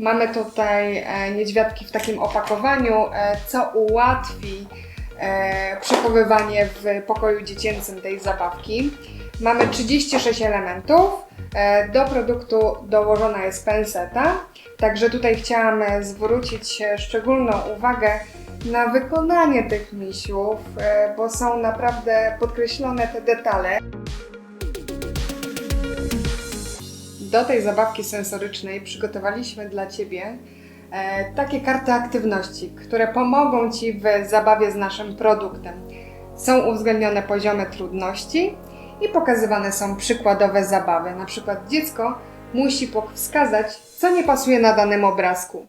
Mamy tutaj e, niedźwiadki w takim opakowaniu, e, co ułatwi e, przechowywanie w pokoju dziecięcym tej zabawki. Mamy 36 elementów. Do produktu dołożona jest penseta, także tutaj chciałam zwrócić szczególną uwagę na wykonanie tych misiów, bo są naprawdę podkreślone te detale. Do tej zabawki sensorycznej przygotowaliśmy dla Ciebie e, takie karty aktywności, które pomogą Ci w zabawie z naszym produktem. Są uwzględnione poziomy trudności i pokazywane są przykładowe zabawy. Na przykład dziecko musi wskazać, co nie pasuje na danym obrazku.